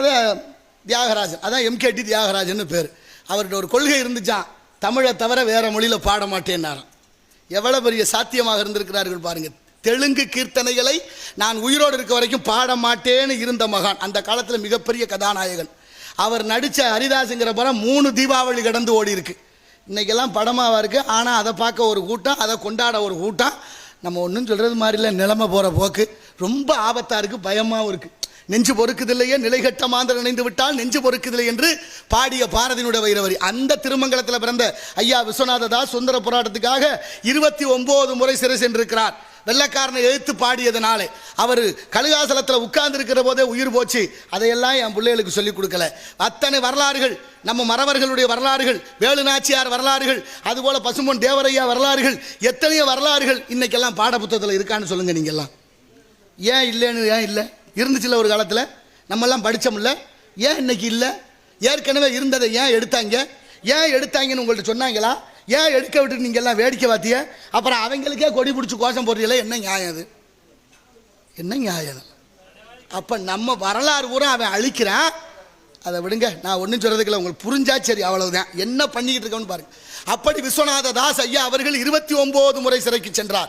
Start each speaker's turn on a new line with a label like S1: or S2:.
S1: அது தியாகராஜன் அதான் எம்கேடி தியாகராஜன் பேர். அவர்கிட்ட ஒரு கொள்கை இருந்துச்சான் தமிழை தவிர வேறு மொழியில் பாட மாட்டேன்னாராம். எவ்வளோ பெரிய சாத்தியமாக இருந்திருக்கிறார்கள் பாருங்கள் தெலுங்கு கீர்த்தனைகளை நான் உயிரோடு இருக்க வரைக்கும் பாட மாட்டேன்னு இருந்த மகான் அந்த காலத்தில் மிகப்பெரிய கதாநாயகன். அவர் நடித்த ஹரிதாஸுங்கிற படம் மூணு தீபாவளி கடந்து ஓடி இருக்கு. இன்றைக்கெல்லாம் படமாவா இருக்குது ஆனால் அதை பார்க்க ஒரு கூட்டம் அதை கொண்டாட ஒரு கூட்டம். நம்ம ஒன்றும் சொல்கிறது மாதிரி இல்லை நிலைமை போகிற போக்கு. ரொம்ப ஆபத்தாக இருக்குது பயமாகவும் இருக்குது நெஞ்சு பொறுக்குதில்லையே நிலைகட்ட மாந்தர் நினைந்து விட்டால் நெஞ்சு பொறுக்குதில்லை என்று பாடிய பாரதியினுடைய வைரவரி. அந்த திருமங்கலத்தில் பிறந்த ஐயா விஸ்வநாததாஸ் சுந்தர போராட்டத்துக்காக இருபத்தி ஒன்பது முறை சிறை சென்றிருக்கிறார். வெள்ளக்காரனை எழுத்து பாடியதுனாலே. அவர் கழுகாசலத்தில் உட்கார்ந்து இருக்கிற போதே உயிர் போச்சு. அதையெல்லாம் என் பிள்ளைகளுக்கு சொல்லிக் கொடுக்கல. அத்தனை வரலாறுகள் நம்ம மறவர்களுடைய வரலாறுகள் வேலு நாச்சியார் வரலாறுகள் அதுபோல பசும்பொன் தேவரையா வரலாறுகள் எத்தனையோ வரலாறுகள் இன்னைக்கெல்லாம் பாடப்புத்தகத்தில் இருக்கான்னு சொல்லுங்க நீங்கள்லாம் ஏன் இல்லைன்னு ஏன் இல்லை? இருந்துச்சுல்ல ஒரு காலத்தில்? நம்மெல்லாம் படித்தோம்ல ஏன் இன்னைக்கு இல்லை? ஏற்கனவே இருந்ததை ஏன் எடுத்தாங்க? ஏன் எடுத்தாங்கன்னு உங்கள்கிட்ட சொன்னாங்களா? ஏன் எடுக்க விட்டு நீங்கள்லாம் வேடிக்கை பார்த்திய? அப்புறம் அவங்களுக்கே கொடி பிடிச்சி கோஷம் போடுறீங்களே என்ன நியாயம் அது? என்ன நியாயம் அப்போ நம்ம வரலாறு பூரா அவன் அழிக்கிறான். அதை விடுங்க நான் ஒன்றும் சொல்கிறதுக்கு உங்களுக்கு புரிஞ்சா சரி அவ்வளவுதான். என்ன பண்ணிக்கிட்டு இருக்கோன்னு பாருங்க. அப்படி விஸ்வநாத தாஸ் ஐயா அவர்கள் இருபத்தி ஒம்பது முறை சிறைக்கு சென்றார்.